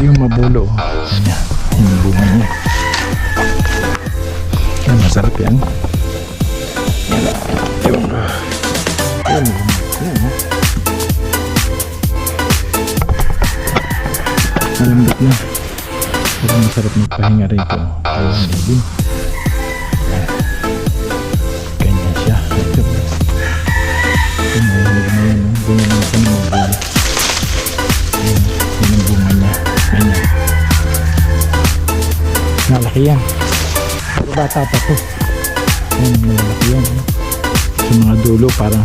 yung mabulo. Yan, yung bunga niya. Yan, masarap yan. Yan, yun. Yan, yan. Malambot na. Pero masarap magpahinga rito. Kaya din. Malaki yan. Pero bata pa to. Yan, malaki yan. eh. Sa mga dulo, parang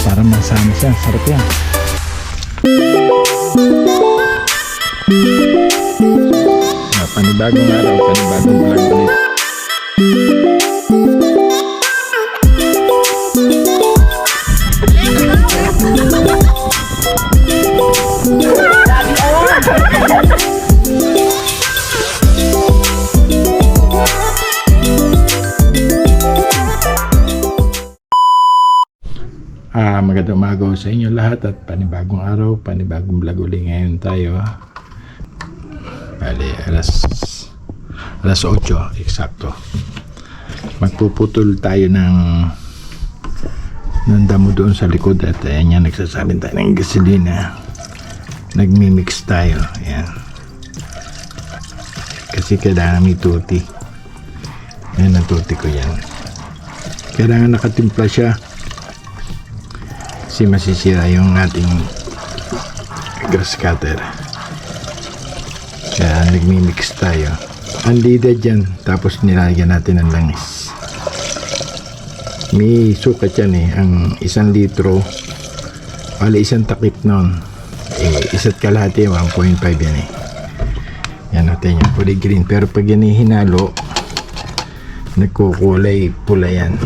parang masama siya. Sarap yan. Ah, panibagong araw, panibagong vlog ulit. Magandang umaga sa inyo lahat at panibagong araw, panibagong vlog uli ngayon tayo. Bali, alas alas 8, eksakto. Magpuputol tayo ng ng damo doon sa likod at ayan yan, nagsasalin tayo ng gasolina. Nagmimix tayo. Ayan. Kasi kailangan may tuti. Yan ang tuti ko yan. Kailangan nakatimpla siya kasi masisira yung ating grass cutter. Kaya nagmimix tayo. Ang lidah dyan tapos nilagyan natin ng langis. May sukat yan eh ang isang litro. Wala isang takip nun eh, isa't kalahati 1.5 yan eh. Yan natin yung kulay green pero pag yan hinalo nagkukulay pula yan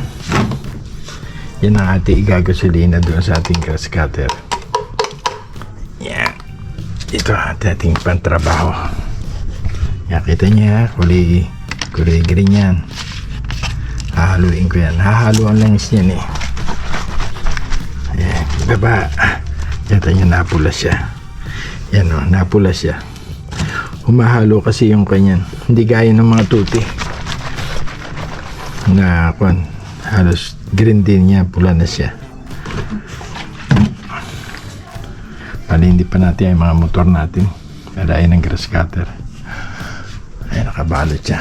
yan ang ating igagasolina doon sa ating grass cutter. Yan. Ito ang ating pantrabaho. Yan, kita niya, kulay, kulay green yan. Hahaluin ko yan. Hahalo ang langis yan eh. Ayan, baba. Yata niya napula siya. Yan o, napula siya. Humahalo kasi yung kanyan. Hindi gaya ng mga tuti. Na, kwan, halos green din niya, pula na siya. Pali hindi pa natin yung mga motor natin. Kadain ng grass cutter. Ay, nakabalot siya.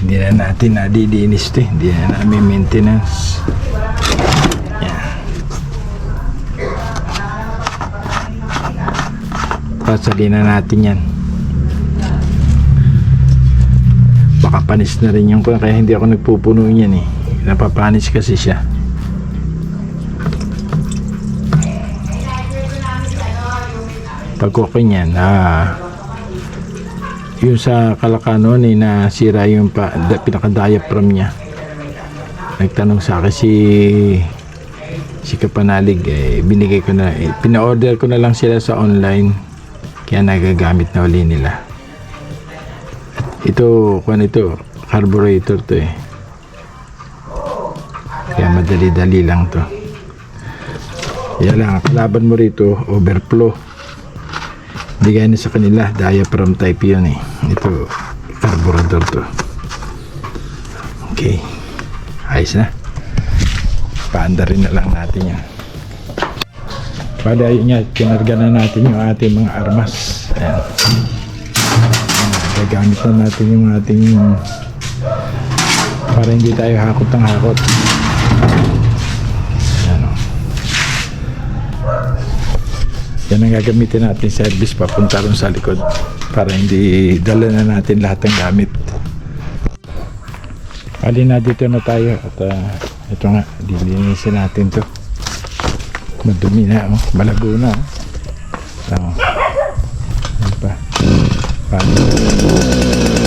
Hindi na natin nadilinis ito, eh. hindi na namin maintenance. Pasalin na natin yan. Baka panis na rin yung kaya hindi ako nagpupuno niyan eh. Napapanis kasi siya. Pag okay niyan ah. Yung sa Kalakano ni nasira yung pa, da, pinaka diaphragm niya. Nagtanong sa akin si si Kapanalig eh, binigay ko na eh, pina-order ko na lang sila sa online kaya nagagamit na uli nila ito, kung ito, carburetor to eh. Kaya madali-dali lang to. Yan lang, ang kalaban mo rito, overflow. Hindi gaya sa kanila, diaphragm type yun eh. Ito, carburetor to. Okay. Ayos na. Paanda rin na lang natin yan. Bali, ayun nga, kinarga na natin yung ating mga armas. Ayan gagamit na natin yung ating para hindi tayo hakot ng hakot yan o yan ang gagamitin natin service papunta ron sa likod para hindi dala na natin lahat ng gamit ali na dito na tayo at uh, ito nga dilinisin natin to madumi na oh. malabo na oh. oh. Ano pa paano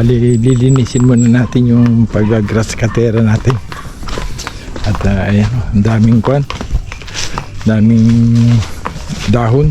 Bali, lilinisin muna natin yung pag-grass katera natin. At uh, ayan, ang daming kwan. Daming dahon.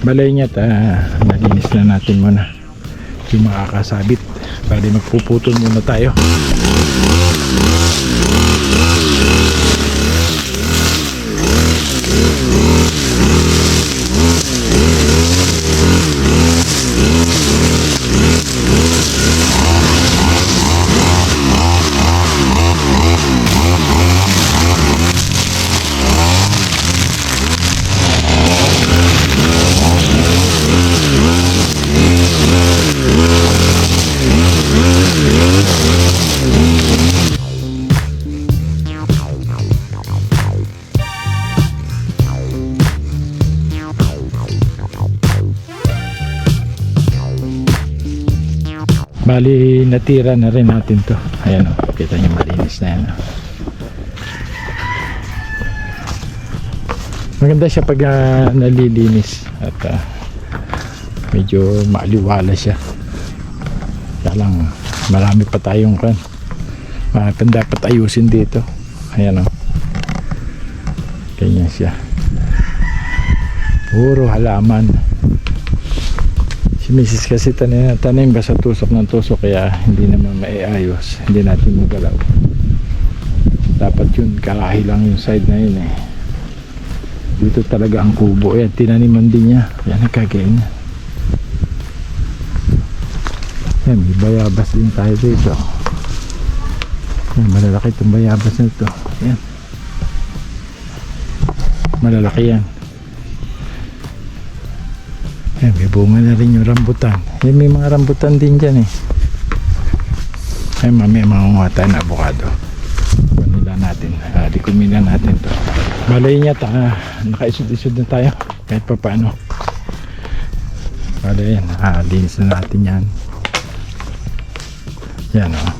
Balay niya ta nalinis na natin muna yung makakasabit bali magpuputol muna tayo bali natira na rin natin to. Ayan o kita nyo malinis na yan o. maganda siya pag ah, nalilinis at ah, medyo maaliwala siya. Kaya lang marami pa tayong kan uh, dapat ayusin dito. Ayan o ganyan siya. Puro halaman si Mrs. kasi tanim, tanim ba sa tusok ng tusok kaya hindi naman maiayos. Hindi natin magalaw. Dapat yun kalahi lang yung side na yun eh. Dito talaga ang kubo. Yan tinaniman din niya. Yan nagkagain yan may bayabas din tayo dito. Yan, malalaki itong bayabas na ito. Yan. Malalaki yan yan, may bunga na rin yung rambutan. Yan, may mga rambutan din dyan eh. Ay, mamaya mga tayo na abukado. Vanilla natin. Uh, dikumina natin to. Balay niya, ta, nakaisod-isod na tayo. Kahit pa paano. Balay yan. Ah, linis na natin yan. Yan o. Oh.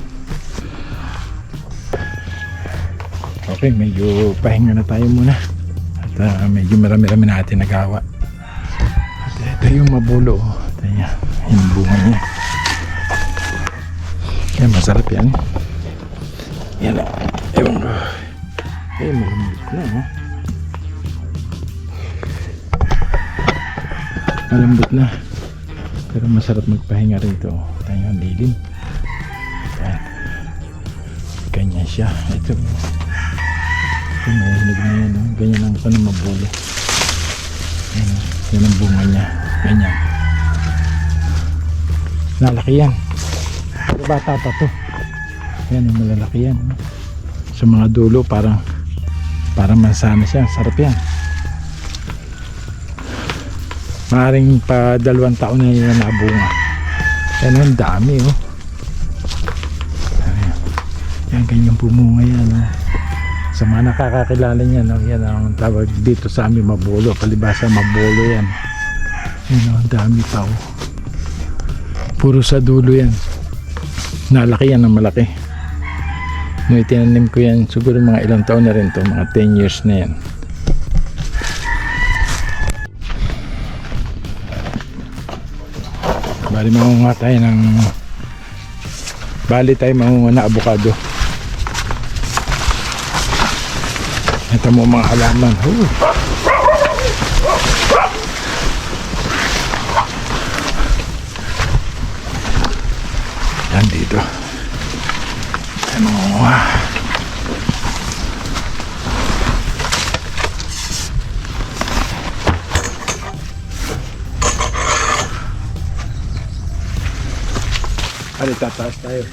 Okay, medyo pahinga na tayo muna. At ah, medyo marami-rami natin nagawa. Yung mabulo. Ito yan. Yung bunga niya. Yan, masarap yan. Yan o. Ewan ko. Eh, malambot na. Oh. Malambot na. Pero masarap magpahinga rito. Ito yung lilim. Yan. Ganyan siya. Ito. Mahilig na yan. Oh. Ganyan ang ano, mabulo. Yan, oh. yan ang bunga niya. Ganyan. Lalaki yan. Pero bata pa to. Yan, ang malalaki yan. Sa mga dulo, parang parang mansana siya. Sarap yan. Maring pa dalawang taon na yun na nabunga. Yan, ang dami, oh. Ayan. Yan, ganyan pumunga yan, oh. Sa mga nakakakilala niya, no? yan ang tawag dito sa amin, mabulo. Palibasa, mabulo yan. Yan, oh, ang dami pa, oh. Puro sa dulo yan. Nalaki yan ng malaki. Nung itinanim ko yan, siguro mga ilang taon na rin to, mga 10 years na yan. Bali mangunga tayo ng Bali tayo mangunga na avocado. Ito mo mga halaman. Oh. Dito. Tayo mangunga. Ano, tataas tayo.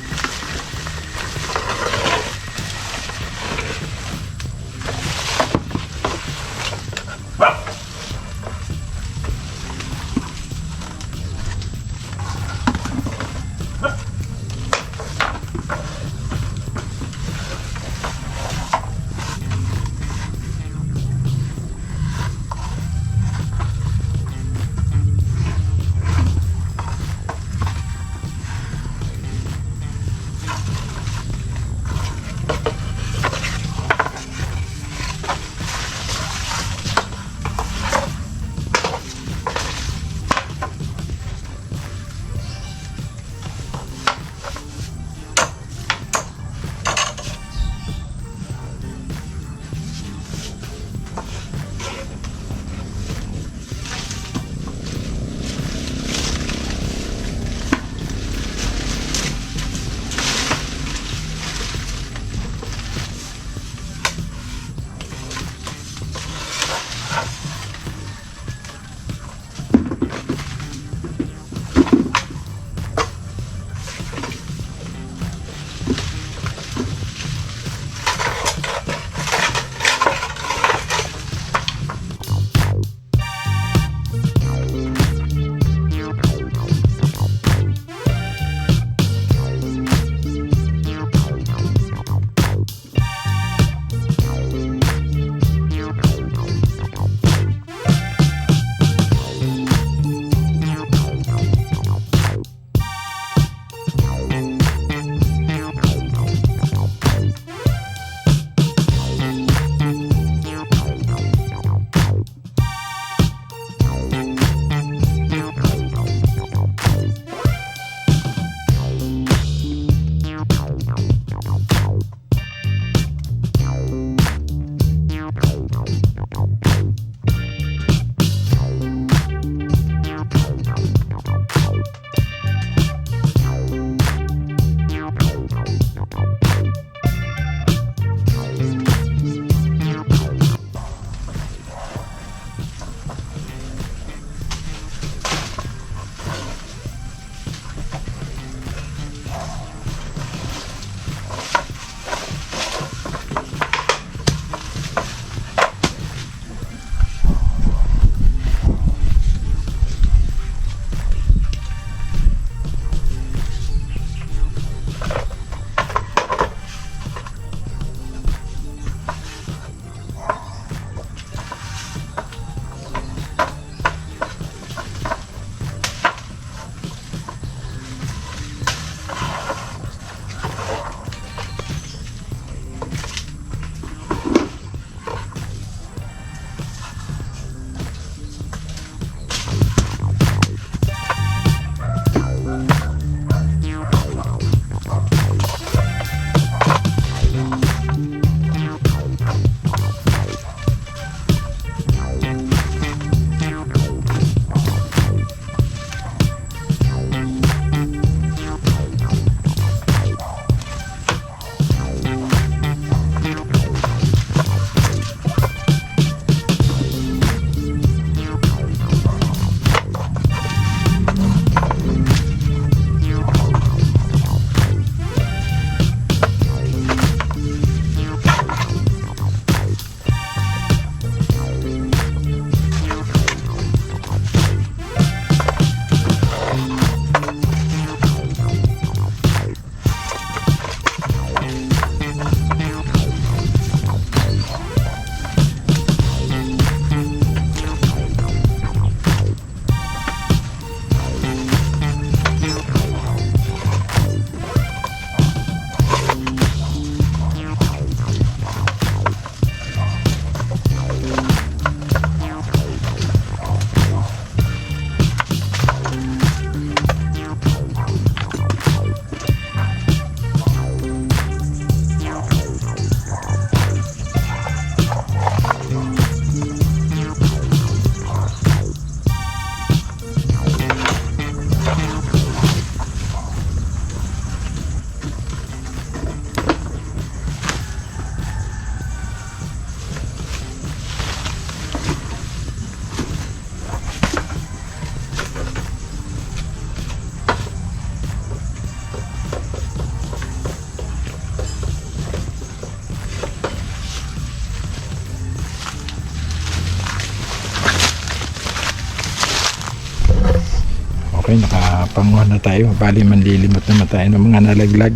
Tayo. Bali, manlilimot naman tayo ng mga nalaglag.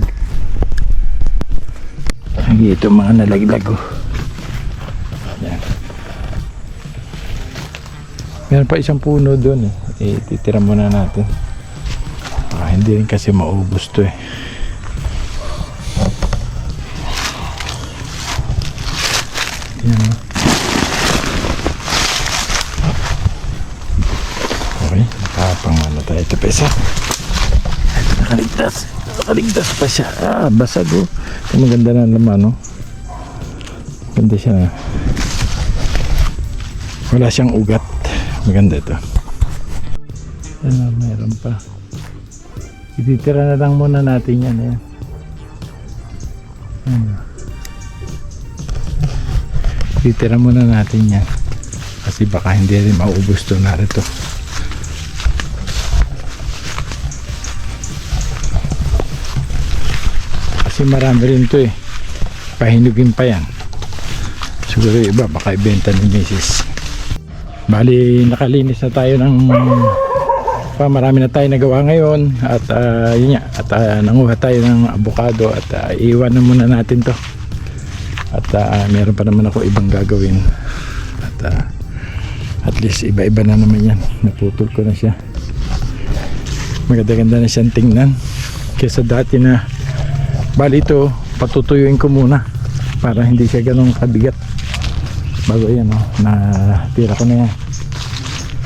Ito mga nalaglag. Oh. Yan. Meron pa isang puno doon eh. Eh, titira muna natin. Ah, hindi rin kasi maubos to eh. Yan. Okay, nakapangano tayo. Ito pa isa. Nakaligtas. Nakaligtas pa siya. Ah, basag oh. Maganda na naman oh. Ganda siya na. Wala siyang ugat. Maganda ito. Ano, mayroon pa. Ititira na lang muna natin yan. Ayan. Ayan. Ititira muna natin yan. Kasi baka hindi rin maubos to narito. Kasi marami rin to eh. Pahinugin pa yan. Siguro iba baka ibenta ni Mrs. Bali nakalinis na tayo ng pa marami na tayo nagawa ngayon at ah, yun nga at ah, nanguha tayo ng avocado at ah, iwan na muna natin to at ah, meron pa naman ako ibang gagawin at ah, at least iba-iba na naman yan naputol ko na siya maganda-ganda na siyang tingnan kesa dati na bali ito patutuyuin ko muna para hindi siya ganun kabigat. Bago yan oh, na tira ko na yan.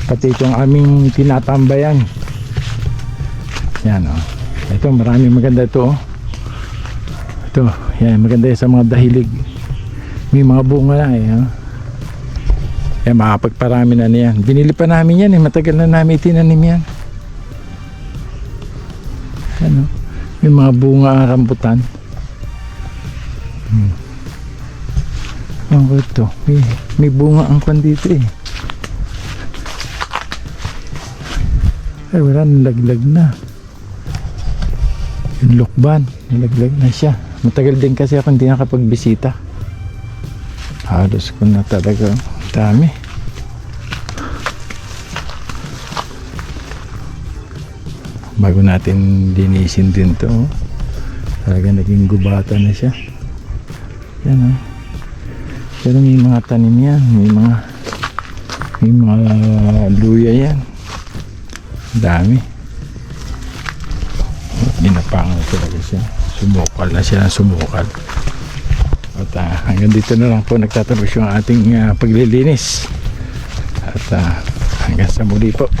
Pati itong aming tinatambayan. Yan oh. ito maraming maganda ito oh. ito yan maganda yan sa mga dahilig. May mga bunga na eh oh. yan makapagparami na niyan binili pa namin yan eh. Matagal na namin tinanim yan. Ano may mga bunga ang rambutan hmm. Ano ito? May, may bunga ang kwan dito eh. Ay wala, nalaglag na. Yung lukban, nalaglag na siya. Matagal din kasi ako hindi nakapagbisita. Halos ko na talaga. Dami. Bago natin linisin din to. oh. Talaga naging gubata na siya. Yan oh. Pero may mga tanim yan, may mga may mga luya yan. Dami. Ginapangal talaga siya. Sumukal na siya ng sumukal. At ah, hanggang dito na lang po nagtatapos yung ating ah, paglilinis. At ah, hanggang sa muli po.